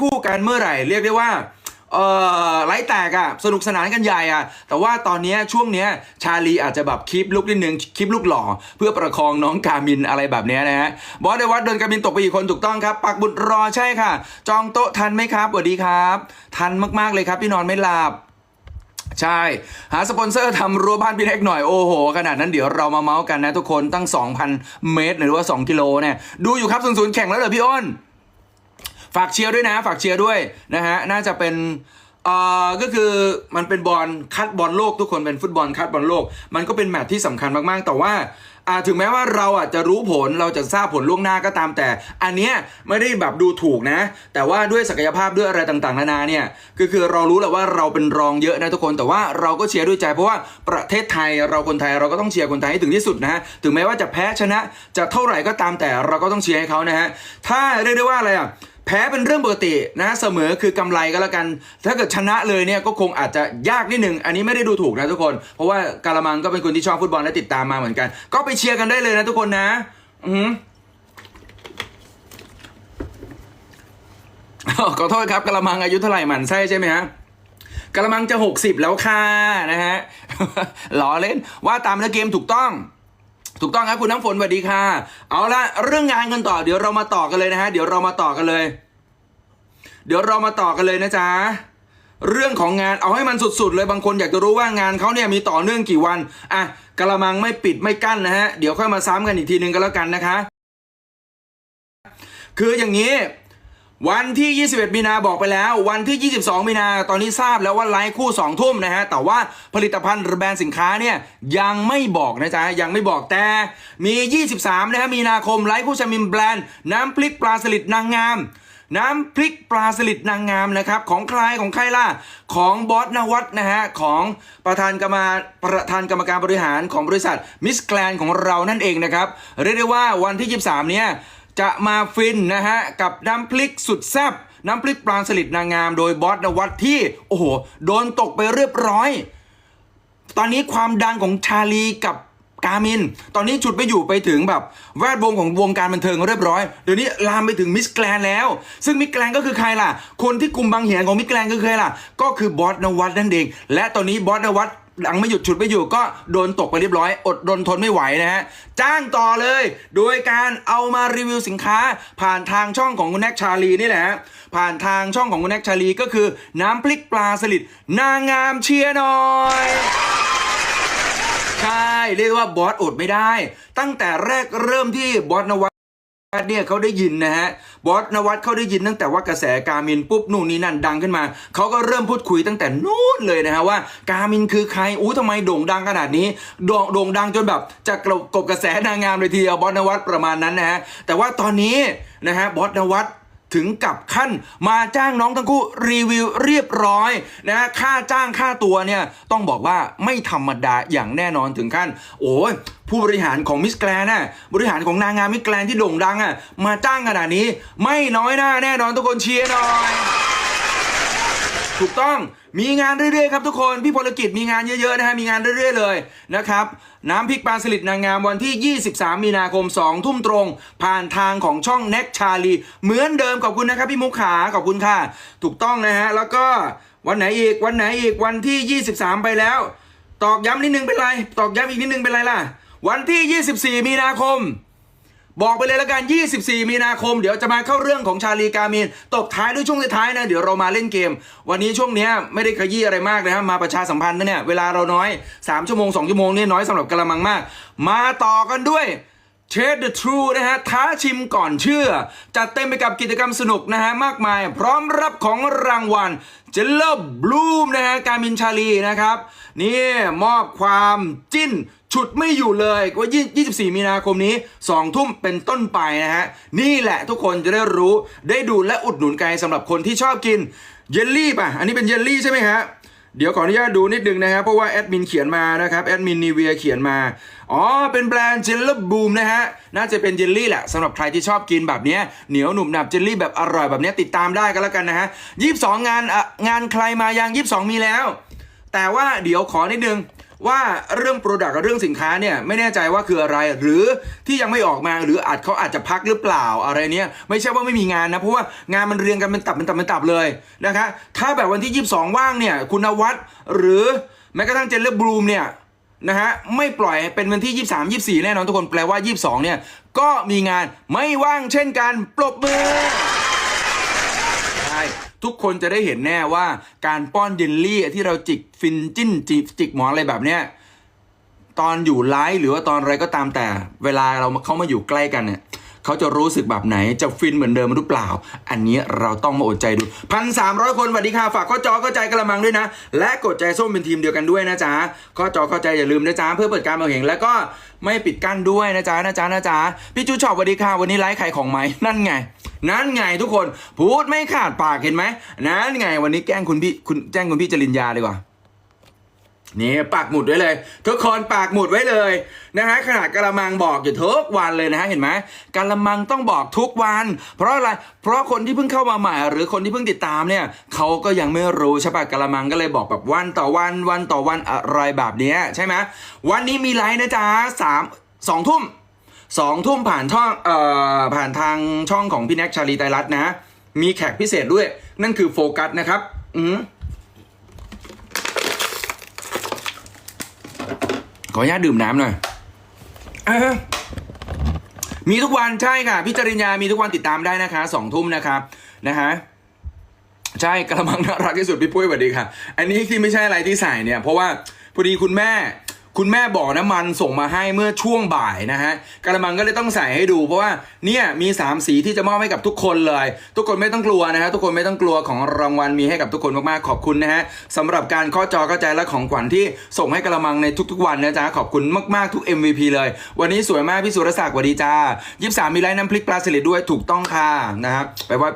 คู่กันเมื่อไหร่เรียกได้ว่าเออไลฟ์แตกอะสนุกสนานกันใหญ่อะแต่ว่าตอนนี้ช่วงเนี้ยชาลีอาจจะแบบคลิปลุกนิดนึงคลิปลุกหล่อ เพื่อประคองน้องกามินอะไรแบบเนี้ยนะฮะบอสเดวัดโดนกามินตกไปอีกคนถูกต้องครับปักบุตรรอใช่ค่ะ จองโต๊ะทันไหมครับสวัสดีครับ ทันมากๆเลยครับที่นอนไม่หลับใช่ หาสปอนเซอร์ทำรั้วบ้านพี่เล็กหน่อย โอ้โห ขนาดนั้นเดี๋ยวเรามาเมาส์กันนะทุกคนตั้ง 2,000 เมตร หรือว่า 2 กิโลเนี่ยดูอยู่ครับศูนย์ศูนย์แข่งแล้วเหรอพี่อ้น ฝากเชียร์ด้วยนะ ฝากเชียร์ด้วยนะฮะน่าจะเป็นเอ่อก็คือมันเป็นบอลคัดบอลโลกทุกคนเป็นฟุตบอลคัดบอลโลก มันก็เป็นแมตช์ที่สำคัญมากๆ แต่ว่าอ่าถึงแม้ว่าเราอะจะรู้ผลเราจะทราบผลล่วงหน้าก็ตามแต่ อันเนี้ยไม่ได้แบบดูถูกนะ แต่ว่าด้วยศักยภาพด้วยอะไรต่างๆนานาเนี่ยก็คือเรารู้แหละว่าเราเป็นรองเยอะนะทุกคนแต่ว่าเราก็เชียร์ด้วยใจ เพราะว่าประเทศไทยเราคนไทยเราก็ต้องเชียร์คนไทยให้ถึงที่สุดนะฮะถึงแม้ว่าจะแพ้ชนะจะเท่าไหร่ก็ตามแต่เราก็ต้องเชียร์ให้เขานะฮะถ้าเรียกได้ว่าอะไรอะ แพ้เป็นเรื่องปกตินะเสมอคือกำไรก็แล้วกัน ถ้าเกิดชนะเลยเนี่ยก็คงอาจจะยากนิดหนึ่งอันนี้ไม่ได้ดูถูกนะทุกคน เพราะว่าการามังก็เป็นคนที่ชอบฟุตบอลและติดตามมาเหมือนกัน ก็ไปเชียร์กันได้เลยนะทุกคนนะ อือขอโทษครับกระมังอายุเท่าไหร่หมันไส้ใช่ไหมฮะกระมังจะ 60 แล้วค่ะนะฮะล้อเล่นว่าตามเนื้อเกมถูกต้อง ถูกต้องครับคุณน้ำฝนสวัสดีค่ะ เอาละเรื่องงานกันต่อ เดี๋ยวเรามาต่อกันเลยนะฮะเดี๋ยวเรามาต่อกันเลย เดี๋ยวเรามาต่อกันเลยนะจ๊ะเรื่องของงานเอาให้มันสุดๆ เลยบางคนอยากจะรู้ว่างานเขาเนี่ยมีต่อเนื่องกี่วันอะกระมังไม่ปิดไม่กั้นนะฮะเดี๋ยวค่อยมาซ้ำกันอีกทีนึงก็แล้วกันนะคะ คืออย่างนี้ วันที่ 21 มีนาบอกไปแล้ว วันที่ 22 มีนา ตอนนี้ทราบแล้วว่าไลฟ์คู่ 2 ทุ่มนะฮะ แต่ว่าผลิตภัณฑ์หรือแบรนด์สินค้าเนี่ยยังไม่บอกนะจ๊ะ ยังไม่บอกแต่ มี 23 นะฮะ มีนาคมไลฟ์คู่ชามิมแบรนด์ น้ำพริกปลาสลิดนางงาม น้ำพริกปลาสลิดนางงามนะครับ ของใครของใครล่ะ ของบอสนวัตนะฮะ ของประธานกรรมาประธานกรรมการบริหารของบริษัทมิสแกลนของเรานั่นเองนะครับ เรียกได้ว่าวันที่ 23 เนี่ย จะมาฟินนะฮะกับน้ำพริกสุดแซ่บน้ำพริกปลาสลิดนางงามโดยบอสนวัตที่ โอ้โห โดนตกไปเรียบร้อย ตอนนี้ความดังของชาลีกับกามิน ตอนนี้จุดไปอยู่ไปถึงแบบแวดวงของวงการบันเทิงเรียบร้อย เดี๋ยวนี้ลามไปถึงมิสแกลนแล้ว ซึ่งมิสแกลนก็คือใครล่ะ คนที่กลุ่มบางเหียนของมิสแกลนก็คือใครล่ะ ก็คือบอสนวัตนั่นเอง และตอนนี้บอสนวัต หลังไม่หยุดฉุดไม่อยู่ก็โดนตกไปเรียบร้อย อดรนทนไม่ไหวนะฮะ จ้างต่อเลย โดยการเอามารีวิวสินค้า ผ่านทางช่องของคุณแน็กชาลีนี่แหละฮะผ่านทางช่องของคุณแน็กชาลีก็คือ น้ำพริกปลาสลิดนางงามเชียร์หน่อยใช่เรียกว่าบอสอดไม่ได้ ตั้งแต่แรกเริ่มที่บอสนวั ตเนี่ยเขาได้ยินนะฮะบอสนวัตเขาได้ยินตั้งแต่ว่ากระแสการมินปุ๊บนู่นนี่นั่นดังขึ้นมาเขาก็เริ่มพูดคุยตั้งแต่นู้นเลยนะฮะว่า การมินคือใครอู้ทำไมโด่งดังขนาดนี้โด่งโด่งดังจนแบบจะกลบกบกระแสนางงามเลยทีเดียวบอสนวัตประมาณนั้นนะฮะแต่ว่าตอนนี้นะฮะบอสนวัต ถึงกับขั้นมาจ้างน้องทั้งคู่รีวิวเรียบร้อยนะค่าจ้างค่าตัวเนี่ยต้องบอกว่าไม่ธรรมดาอย่างแน่นอนถึงขั้น โอ้ยผู้บริหารของมิสแกรนน่ะบริหารของนางงามมิสแกรนที่โด่งดังอะมาจ้างขนาดนี้ ไม่น้อยหน้าแน่นอนทุกคนเชียร์หน่อย ถูกต้องมีงานเรื่อยๆครับทุกคนพี่พลกิจมีงานเยอะๆนะฮะมีงานเรื่อยๆเลยนะครับน้ำพริกปลาสลิดนางงามวันที่ 23 มีนาคม 2 ทุ่มตรง ผ่านทางของช่องแน็กชาลีเหมือนเดิมขอบคุณนะครับพี่มุกขาขอบคุณค่ะ ถูกต้องนะฮะแล้วก็วันไหนอีกวันไหนอีกวันที่ 23 ไปแล้ว ตอกย้ำนิดนึงเป็นไร ตอกย้ำอีกนิดนึงเป็นไรล่ะ วันที่ 24 มีนาคม บอกไปเลยแล้วกัน 24 มีนาคม เดี๋ยวจะมาเข้าเรื่องของชาลีกามินตบท้ายด้วยช่วงท้ายนะ เดี๋ยวเรามาเล่นเกม วันนี้ช่วงเนี้ยไม่ได้ขยี้อะไรมากนะฮะ มาประชาสัมพันธ์นะเนี่ย เวลาเราน้อย 3 ชั่วโมง 2 ชั่วโมงนี่น้อยสำหรับกระมังมาก มาต่อกันด้วยเชดเดอะทรูนะฮะ ท้าชิมก่อนเชื่อ จัดเต็มไปกับกิจกรรมสนุกนะฮะ มากมาย พร้อมรับของรางวัลเจลเลบลูมนะฮะ การมินชาลีนะครับ นี่มอบความจิ้น ฉุดไม่อยู่เลยว่า24 มีนาคมนี้ 2 ทุ่มเป็นต้นไปนะฮะ นี่แหละทุกคนจะได้รู้ได้ดูและอุดหนุนกันสำหรับคนที่ชอบกินเยลลี่ป่ะ อันนี้เป็นเยลลี่ใช่ไหมฮะเดี๋ยวขออนุญาตดูนิดนึงนะครับ เพราะว่าแอดมินเขียนมานะครับแอดมินนีเวียเขียนมา อ๋อ เป็นแบรนด์เจลล์บูมนะฮะ น่าจะเป็นเยลลี่แหละสำหรับใครที่ชอบกินแบบเนี้ยเหนียวหนุ่มหนับเจลลี่แบบอร่อยแบบเนี้ยติดตามได้ก็แล้วกันนะฮะ22งานอะงานใครมายัง22มีแล้ว แต่ว่าเดี๋ยวขอนิดนึง ว่าเรื่อง Product กับเรื่องสินค้าเนี่ยไม่แน่ใจว่าคืออะไรหรือที่ยังไม่ออกมาหรืออาจเขาอาจจะพักหรือเปล่าอะไรเนี่ยไม่ใช่ว่าไม่มีงานนะ เพราะว่างานมันเรียงกันเป็นตับเป็นตับเป็นตับเลยนะคะถ้าแบบวันที่ 22 ว่างเนี่ยคุณนวัดหรือแม้กระทั่งเจนเลอร์บลูมเนี่ยนะฮะไม่ปล่อยเป็นวันที่ 23 24 แน่นอนทุกคนแปลว่า 22 เนี่ยก็มีงานไม่ว่างเช่นกันปรบมือ ทุกคนจะได้เห็นแน่ว่าการป้อนเยลลี่ที่เราจิกฟินจิ้นจิกจิกหมอนอะไรแบบเนี้ยตอนอยู่ไลฟ์หรือว่าตอนอะไรก็ตามแต่ เวลาเราเขามาอยู่ใกล้กันเนี่ย เขาจะรู้สึกแบบไหนจะฟินเหมือนเดิมหรือเปล่า อันนี้เราต้องมาอดใจดูพันสามร้อยคนสวัสดีค่ะฝากข้อจอเข้าใจกระมังด้วยนะ และกดใจส้มเป็นทีมเดียวกันด้วยนะจ๊ะข้อจอเข้าใจอย่าลืมนะจ๊ะเพื่อเปิดการมองเห็นแล้วก็ไม่ปิดกั้นด้วยนะจ๊ะนะจ๊ะนะจ๊ะพี่จูชอบสวัสดีค่ะวันนี้ไลฟ์ขายของไหมนั่นไงนั่นไงทุกคนพูดไม่ขาดปากเห็นไหมนั่นไงวันนี้แกล้งคุณพี่คุณแจ้งคุณพี่จริญญาดีกว่า นี่ปากหมุดไว้เลย ทุกคนปากหมุดไว้เลยนะฮะขนาดกระมังบอกอยู่ทุกวันเลยนะฮะเห็นไหมกระมังต้องบอกทุกวัน เพราะอะไรเพราะคนที่เพิ่งเข้ามาใหม่ หรือคนที่เพิ่งติดตามเนี่ยเขาก็ยังไม่รู้ใช่ปะกระมังก็เลยบอกแบบวันต่อวันวันต่อวันอะไรแบบนี้ใช่ไหมวันนี้มีไลฟ์นะจ๊ะสามสองทุ่มสองทุ่มผ่านช่องเอ่อผ่านทางช่องของพี่แน็กชาลีไตรรัตน์นะ มีแขกพิเศษด้วย นั่นคือโฟกัสนะครับ อืม ขออนุญาตดื่มน้ำหน่อยอมีทุกวันใช่ค่ะพี่จริญญา มีทุกวันติดตามได้นะคะสองทุ่มนะครับนะฮะใช่กระมังน่ารักที่สุดพี่ปุ้ยสวัสดีค่ะ อันนี้ที่ไม่ใช่อะไรที่ใส่เนี่ย เพราะว่าพอดีคุณแม่ คุณแม่บอกน้ำมันส่งมาให้เมื่อช่วงบ่ายนะฮะกระมังก็เลยต้องใส่ให้ดู เพราะว่าเนี่ยมีสามสีที่จะมอบให้กับทุกคนเลย ทุกคนไม่ต้องกลัวนะฮะทุกคนไม่ต้องกลัวของรางวัลมีให้กับทุกคนมากๆขอบคุณนะฮะสำหรับการข้อจอเข้าใจและของขวัญที่ส่งให้กระมังในทุกๆวันนะจ๊ะขอบคุณมากๆทุก MVP เลย วันนี้สวยมากพี่สุรศักดิ์สวัสดีจ้ายี่สามมีไลน์น้ำพริกปลาสลิดด้วยถูกต้องค่ะนะครับแปลว่า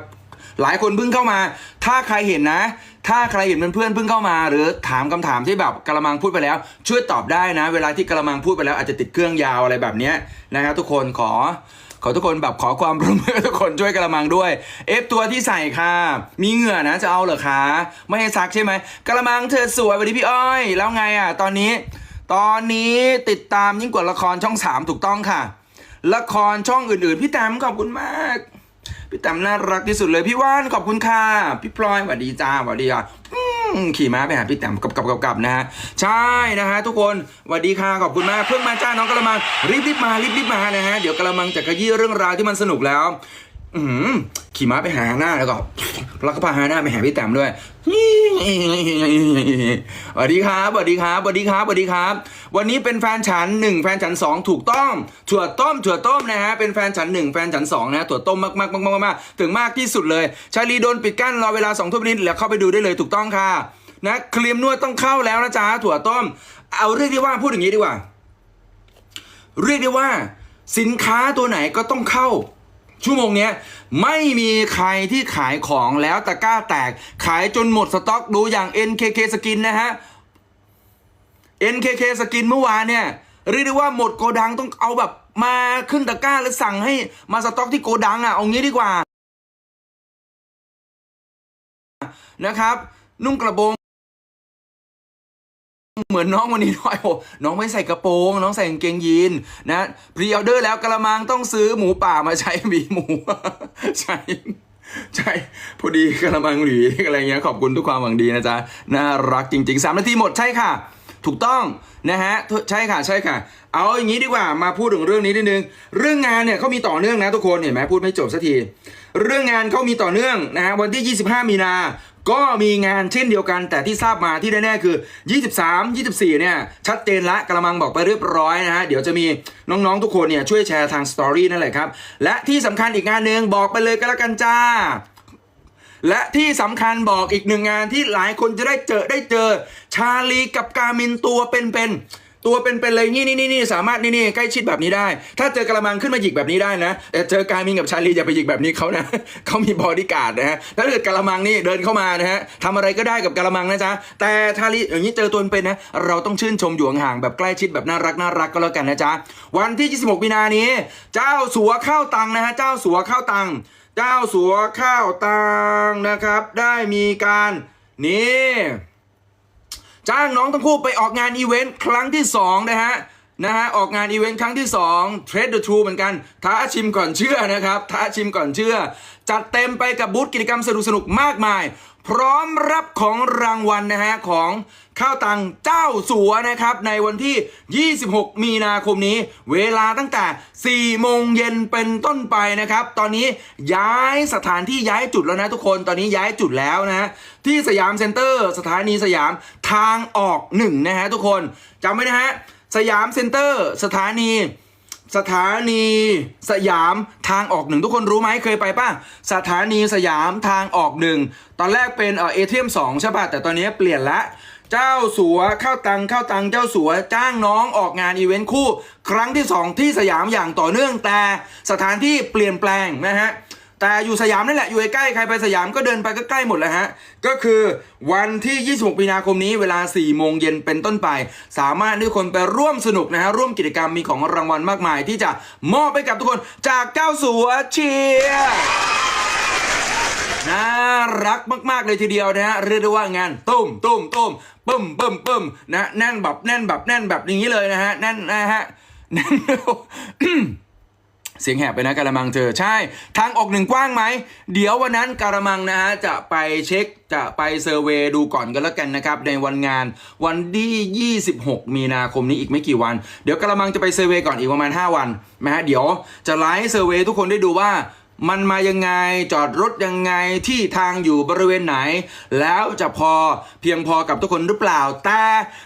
หลายคนเพิ่งเข้ามา ถ้าใครเห็นนะ ถ้าใครเห็นเพื่อนๆเพิ่งเข้ามา หรือถามคำถามที่แบบกระมังพูดไปแล้ว ช่วยตอบได้นะ เวลาที่กระมังพูดไปแล้วอาจจะติดเครื่องยาวอะไรแบบนี้นะครับทุกคนขอขอทุกคนแบบขอความร่วมมือทุกคนช่วยกระมังด้วยเอฟตัวที่ใส่ค่ะ มีเหงื่อนะจะเอาเหรอคะไม่ให้ซักใช่ไหมกระมังเธอสวยวันนี้พี่อ้อย แล้วไงอะตอนนี้ ตอนนี้ติดตามยิ่งกว่าละครช่องสามถูกต้องค่ะ ละครช่องอื่นๆ พี่แต้มขอบคุณมาก พี่แต้มน่ารักที่สุดเลยพี่ว่านขอบคุณค่ะพี่พลอยสวัสดีจ้าสวัสดีอะขี่ม้าไปหาพี่แต้มกับกับกับกับนะฮะใช่นะฮะทุกคนสวัสดีค่ะขอบคุณมากเพิ่งมาจ้าน้องกระมังรีบรีบมารีบรีบมานะฮะเดี๋ยวกระมังจะขยี้เรื่องราวที่มันสนุกแล้ว อืมขี่ม้าไปหาหน้าแล้วก็แล้วก็พาหาหน้าไปหาพี่แต้มด้วยสวัสดีครับสวัสดีครับสวัสดีครับสวัสดีครับ วันนี้เป็นแฟนฉันหนึ่งแฟนฉันสองถูกต้องถั่วต้มถั่วต้มนะฮะเป็นแฟนฉันหนึ่งแฟนฉันสองนะถั่วต้มมากมากมากมากมากถึงมากที่สุดเลย ชาลีโดนปิดกั้นรอเวลาสองทุ่มนิดแล้วเข้าไปดูได้เลยถูกต้องค่ะนะครีมนวดต้องเข้าแล้วนะจ๊ะถั่วต้ม เอาเรียกได้ว่าพูดอย่างนี้ดีกว่า เรียกได้ว่า สินค้าตัวไหนก็ต้องเข้า ชั่วโมงนี้ไม่มีใครที่ขายของแล้วตะกร้าแตก ขายจนหมดสต็อกดูอย่าง NKK Skin นะฮะ NKK Skin เมื่อวานเนี่ยเรียกได้ว่าหมดโกดังต้องเอาแบบมาขึ้นตะกร้าแล้วสั่งให้มาสต็อกที่โกดังอะเอางี้ดีกว่านะครับ นุ่งกระโปรง เหมือนน้องวันนี้หน่อยโอ้น้องไม่ใส่กระโปรง น้องใส่กางเกงยีนนะพรีออเดอร์แล้วกระมังต้องซื้อหมูป่ามาใช้หมีหมูใช่ใช่พอดีกระมังหลีอะไรเงี้ยขอบคุณทุกความหวังดีนะจ๊ะน่ารักจริงๆสามนาทีหมดใช่ค่ะ ถูกต้องนะฮะใช่ค่ะใช่ค่ะ เอาอย่างนี้ดีกว่ามาพูดถึงเรื่องนี้นิดนึง เรื่องงานเนี่ยเขามีต่อเนื่องนะทุกคนเห็นไหมพูดไม่จบสักที เรื่องงานเขามีต่อเนื่องนะฮะวันที่ 25 มีนา ก็มีงานเช่นเดียวกันแต่ที่ทราบมาที่แน่ๆคือ 23 24 เนี่ย ชัดเจนละกระมังบอกไปเรียบร้อยนะฮะ เดี๋ยวจะมีน้องๆทุกคนเนี่ยช่วยแชร์ทางสตอรี่นั่นแหละครับ และที่สำคัญอีกงานหนึ่งบอกไปเลยก็แล้วกันจ้า และที่สำคัญบอกอีกหนึ่งงานที่หลายคนจะได้เจอได้เจอ ชาลีกับกามินตัวเป็นๆ ตัวเป็นๆเลยนี่นี่นี่นี่สามารถนี่นี่ใกล้ชิดแบบนี้ได้ ถ้าเจอกระมังขึ้นมาหยิกแบบนี้ได้นะแต่เจอกามินกับชาลีอย่าไปหยิกแบบนี้เขานะเขามีบอดี้การ์ดนะฮะถ้าเกิดกระมังนี่เดินเข้ามานะฮะทำอะไรก็ได้กับกระมังนะจ๊ะแต่ชาลีอย่างนี้เจอตัวเป็นนะ เราต้องชื่นชมอยู่ห่างๆแบบใกล้ชิดแบบน่ารักน่ารักก็แล้วกันนะจ๊ะวันที่ 26มีนานี้ เจ้าสัวข้าวตังนะฮะเจ้าสัวข้าวตัง เจ้าสัวข้าวตังนะครับ ได้มีการนี่ จ้างน้องทั้งคู่ไปออกงานอีเวนต์ครั้งที่ 2 นะฮะนะฮะออกงานอีเวนต์ครั้งที่ 2 Trade the True เหมือนกัน ท้าชิมก่อนเชื่อนะครับ ท้าชิมก่อนเชื่อ จัดเต็มไปกับบูธกิจกรรมสนุกสนุกมากมาย พร้อมรับของรางวัลนะฮะของข้าวตังเจ้าสัวนะครับ ในวันที่ 26 มีนาคมนี้ เวลาตั้งแต่ 4 โมงเย็นเป็นต้นไปนะครับ ตอนนี้ย้ายสถานที่ย้ายจุดแล้วนะทุกคนตอนนี้ย้ายจุดแล้วนะฮะที่สยามเซ็นเตอร์ สถานีสยามทางออกหนึ่งนะฮะทุกคนจำไว้นะฮะสยามเซ็นเตอร์ สถานี สถานีสยามทางออกหนึ่งทุกคนรู้ไหมเคยไปป่ะ สถานีสยามทางออกหนึ่งตอนแรกเป็นเอเทีเอ็มสองใช่ป่ะ แต่ตอนนี้เปลี่ยนละเจ้าสัวเข้าตังเข้าตังเจ้าสัวจ้างน้องออกงานอีเวนต์คู่ ครั้งที่ 2 ที่สยามอย่างต่อเนื่องแต่สถานที่เปลี่ยนแปลงนะฮะ แต่อยู่สยามนั่นแหละ อยู่ใกล้ใครไปสยามก็เดินไปก็ใกล้หมดแล้วฮะ ก็คือวันที่ 26มีนาคมนี้เวลา 4 โมงเย็นเป็นต้นไป สามารถทุกคนไปร่วมสนุกนะฮะ ร่วมกิจกรรมมีของรางวัลมากมาย ที่จะมอบให้กับทุกคนจากเจ้าสัวเชียร์น่ารักมาก ๆ เลยทีเดียวนะฮะ เรียกได้ว่างานตุ้มตุ้มตุ้มปึ้มปึ้มปึ้มนะแน่นแบบแน่นแบบแน่นแบบอย่างนี้เลยนะฮะแน่นนะฮะแน่น เสียงแหบไปนะกระมังเจอใช่ ทางออกหนึ่งกว้างไหม เดี๋ยววันนั้นกระมังนะฮะจะไปเช็คจะไปเซอร์เวยดูก่อนกันแล้วกันนะครับ ในวันงานวันที่ 26 มีนาคมนี้อีกไม่กี่วัน เดี๋ยวกระมังจะไปเซอร์เวยก่อนอีกประมาณ 5 วันนะฮะเดี๋ยวจะไลฟ์เซอร์เวยทุกคนได้ดูว่ามันมายังไงจอดรถยังไงที่ทางอยู่บริเวณไหน แล้วจะพอเพียงพอกับทุกคนหรือเปล่า แต่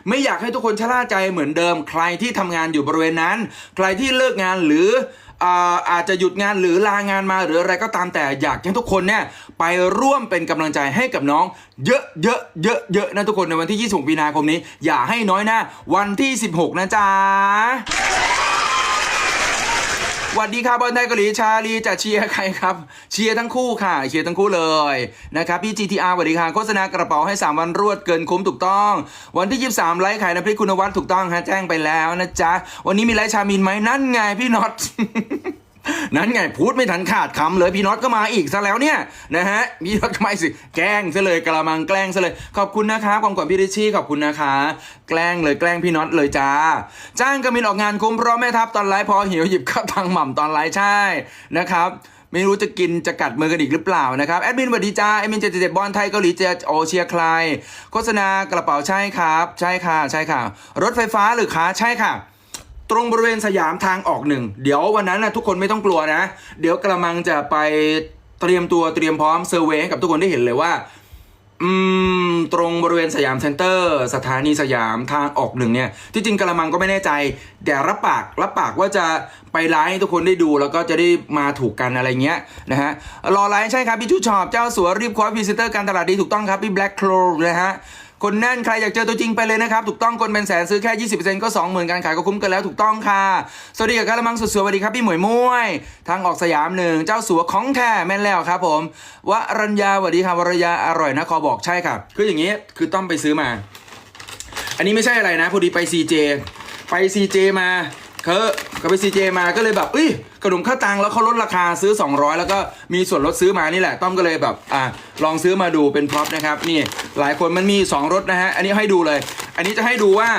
ไม่อยากให้ทุกคนชะล่าใจเหมือนเดิม ใครที่ทำงานอยู่บริเวณนั้น ใครที่เลิกงานหรือ อาอาจจะหยุดงานหรือลางานมาหรืออะไรก็ตามแต่อยากให้ทุกคนเนี่ยไปร่วมเป็นกำลังใจให้กับน้อง เยอะเยอะเยอะเยอะนะทุกคนในวันที่ 26มีนาคมนี้ อย่าให้น้อยหน้าวันที่ 16 นะจ๊ะ หวัสดีครับบอลไทยเกาหลีชาลีจะเชียร์ใครครับ เชียร์ทั้งคู่ค่ะ เชียร์ทั้งคู่เลยนะครับพี่ GTR สวัสดีค่ะโฆษณากระเป๋าให้ 3 วันรวดเกินคุ้มถูกต้อง วันที่ 23 ไลฟ์ขายน้ำพริกคุณวัฒน์ถูกต้องฮะแจ้งไปแล้วนะจ๊ะ วันนี้มีไลฟ์ชามินไหมนั่นไงพี่น็อต นั้นไงพูดไม่ทันขาดคำเลยพี่น็อตก็มาอีกซะแล้วเนี่ยนะฮะพี่น็อตก็มาสิแกล้งซะเลยกระมังแกล้งซะเลย ขอบคุณนะครับความก่อนพี่ริชี่ขอบคุณนะคะ แกล้งเลยแกล้งพี่น็อตเลยจ้า จ้างกมินออกงานคุ้มเพราะแม่ทัพตอนไลฟ์พอหิวหยิบข้าวตังหม่ำตอนไลฟ์ใช่นะครับไม่รู้จะกินจะกัดมือกันอีกหรือเปล่านะครับแอดมินสวัสดีจ้าแอดมินเจ็ดเจ็ดบอลไทยเกาหลีเจโอเชียใครโฆษณากระเป๋าใช่ครับ ใช่ค่ะ ใช่ค่ะ รถไฟฟ้าหรือคะใช่ค่ะ ตรงบริเวณสยามทางออกหนึ่ง เดี๋ยววันนั้นนะทุกคนไม่ต้องกลัวนะ เดี๋ยวกระมังจะไปเตรียมตัวเตรียมพร้อมเซอร์เวย์กับทุกคนได้เห็นเลยว่าอืมตรงบริเวณสยามเซ็นเตอร์ สถานีสยามทางออกหนึ่งเนี่ย ที่จริงกระมังก็ไม่แน่ใจ แต่รับปากรับปากว่าจะไปไลฟ์ให้ทุกคนได้ดูแล้วก็จะได้มาถูกกันอะไรเงี้ยนะฮะรอไลฟ์ใช่ครับพี่ชูชอบเจ้าสัวรีบคว้าพรีเซนเตอร์การตลาดดีถูกต้องครับพี่แบล็คโคลนะฮะ คนแน่นใครอยากเจอตัวจริงไปเลยนะครับ ถูกต้องคนเป็นแสนซื้อแค่ 20%ก็ 20,000 การขายก็คุ้มกันแล้วถูกต้องค่ะ สวัสดีกับกระมังสุดสวยสวัสดีครับพี่หมวยมุ้ยทางออกสยามหนึ่งเจ้าสัวของแท้แม่นแล้วครับผมวรัญญาสวัสดีครับวรยาอร่อยนะขอบอกใช่ครับคืออย่างนี้คือต้องไปซื้อมา อันนี้ไม่ใช่อะไรนะพอดีไป CJ ไป CJ มา เขาเขาไป CJ มาก็เลยแบบอุ้ยขนมข้าวตังแล้วเขาลดราคาซื้อ 200 แล้วก็มีส่วนลดซื้อมานี่แหละ ต้อมก็เลยแบบอะลองซื้อมาดูเป็นพร็อพนะครับนี่หลายคนมันมี 2รสนะฮะอันนี้ให้ดูเลย อันนี้จะให้ดูว่า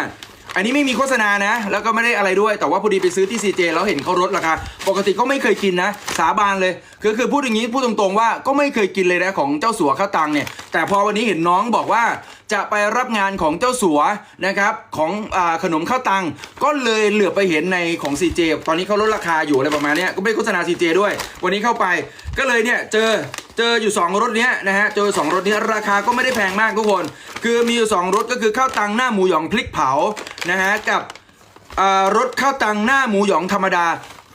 อันนี้ไม่มีโฆษณานะ แล้วก็ไม่ได้อะไรด้วย แต่ว่าพอดีไปซื้อที่ CJ แล้วเห็นเขาลดราคาปกติก็ไม่เคยกินนะ สาบานเลยคือคือพูดอย่างนี้พูดตรงๆว่าก็ไม่เคยกินเลยนะของเจ้าสัวข้าวตังเนี่ยแต่พอวันนี้เห็นน้องบอกว่า จะไปรับงานของเจ้าสัวนะครับของอขนมข้าวตัง ก็เลยเหลือไปเห็นในของ CJ ตอนนี้เขาลดราคาอยู่อะไรประมาณนี้ก็ไม่โฆษณา CJ ด้วย วันนี้เข้าไปก็เลยเนี่ยเจอเจออยู่ 2 รถเนี้ยนะฮะเจอ 2 รถเนี้ยราคาก็ไม่ได้แพงมากทุกคน คือมีอยู่ 2 รถก็คือข้าวตังหน้าหมูหยองพริกเผานะฮะกับรสข้าวตังหน้าหมูหยองธรรมดา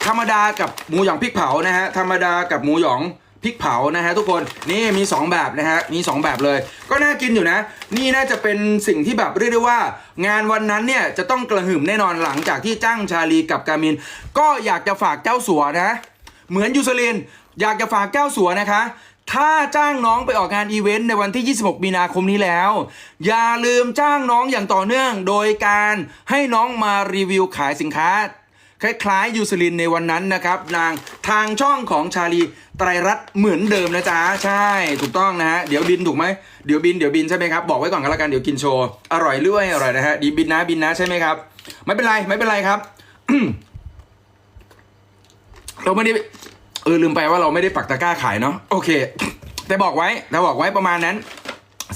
ธรรมดากับหมูหยองพริกเผานะฮะธรรมดากับหมูหยอง พริกเผานะฮะทุกคนนี่มี 2 แบบนะฮะมี 2 แบบเลย ก็น่ากินอยู่นะ นี่น่าจะเป็นสิ่งที่แบบเรียกได้ว่า งานวันนั้นเนี่ยจะต้องกระหึ่มแน่นอนหลังจากที่จ้างชาลีกับกามิน ก็อยากจะฝากเจ้าสัวนะ เหมือนยูซลินอยากจะฝากเจ้าสัวนะคะ ถ้าจ้างน้องไปออกงานอีเวนต์ในวันที่ 26 มีนาคมนี้แล้ว อย่าลืมจ้างน้องอย่างต่อเนื่อง โดยการให้น้องมารีวิวขายสินค้าคล้ายๆยูซลินในวันนั้นนะครับ นาง ทางช่องของชาลีไตรรัตน์เหมือนเดิมนะจ๊ะ ใช่ถูกต้องนะฮะ เดี๋ยวบินถูกไหมเดี๋ยวบินเดี๋ยวบินใช่ไหมครับ บอกไว้ก่อนก็แล้วกันเดี๋ยวกินโชว์ อร่อยหรือไม่อร่อยนะฮะดีบินนะบินนะใช่ไหมครับ ไม่เป็นไรไม่เป็นไรครับ เราไม่ได้เออลืมไปว่าเราไม่ได้ปักตะกร้าขายเนาะโอเค แต่บอกไว้แต่บอกไว้ประมาณนั้น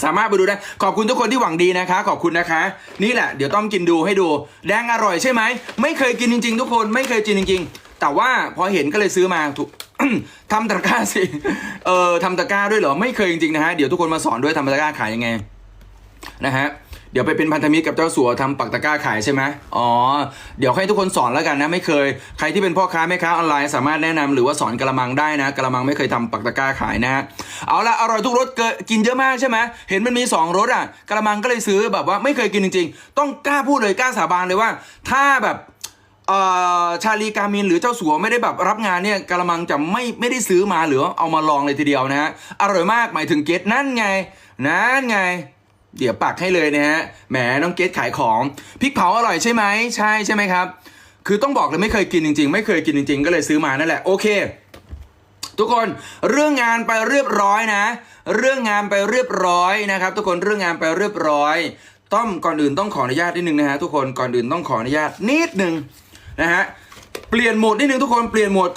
สามารถไปดูได้ขอบคุณทุกคนที่หวังดีนะคะ ขอบคุณนะคะ นี่แหละเดี๋ยวต้อมกินดูให้ดู แดงอร่อยใช่ไหมไม่เคยกินจริง ๆ ทุกคนไม่เคยกินจริง ๆ แต่ว่าพอเห็นก็เลยซื้อมาถูกทำตะกร้าสิ เออทำตะกร้าด้วยเหรอ ไม่เคยจริงๆนะฮะ เดี๋ยวทุกคนมาสอนด้วยทำตะกร้าขายยังไงนะฮะ เดี๋ยวไปเป็นพันธมิตรกับเจ้าสัวทำปักตะกร้าขายใช่ไหมอ๋อ เดี๋ยวให้ทุกคนสอนแล้วกันนะ ไม่เคย ใครที่เป็นพ่อค้าแม่ค้าออนไลน์สามารถแนะนำหรือว่าสอนกระมังได้นะกระมังไม่เคยทำปักตะกร้าขายนะฮะ เอาละอร่อยทุกรสเกินกินเยอะมากใช่ไหมเห็นมันมีสองรสอะกระมังก็เลยซื้อแบบว่าไม่เคยกินจริง ๆ ต้องกล้าพูดเลยกล้าสาบานเลยว่า ถ้าแบบ ชาลีกามินหรือเจ้าสัวไม่ได้แบบรับงานเนี่ยกระมังจะไม่ไม่ได้ซื้อมาหรือเอามาลองเลยทีเดียวนะฮะอร่อยมากหมายถึงเกตนั่นไง นั่นไง เดี๋ยวปักให้เลยนะฮะแหมน้องเกตขายของพริกเผาอร่อยใช่ไหมใช่ใช่ไหมครับ คือต้องบอกเลยไม่เคยกินจริง ๆ ไม่เคยกินจริง ๆ ก็เลยซื้อมานั่นแหละโอเค ทุกคนเรื่องงานไปเรียบร้อยนะ เรื่องงานไปเรียบร้อยนะครับ ทุกคนเรื่องงานไปเรียบร้อย ต้องก่อนอื่นต้องขออนุญาตนิดนึงนะฮะทุกคนก่อนอื่นต้องขออนุญาตนิดนึง นะฮะเปลี่ยนโหมดนิดนึงทุกคนเปลี่ยนโหมด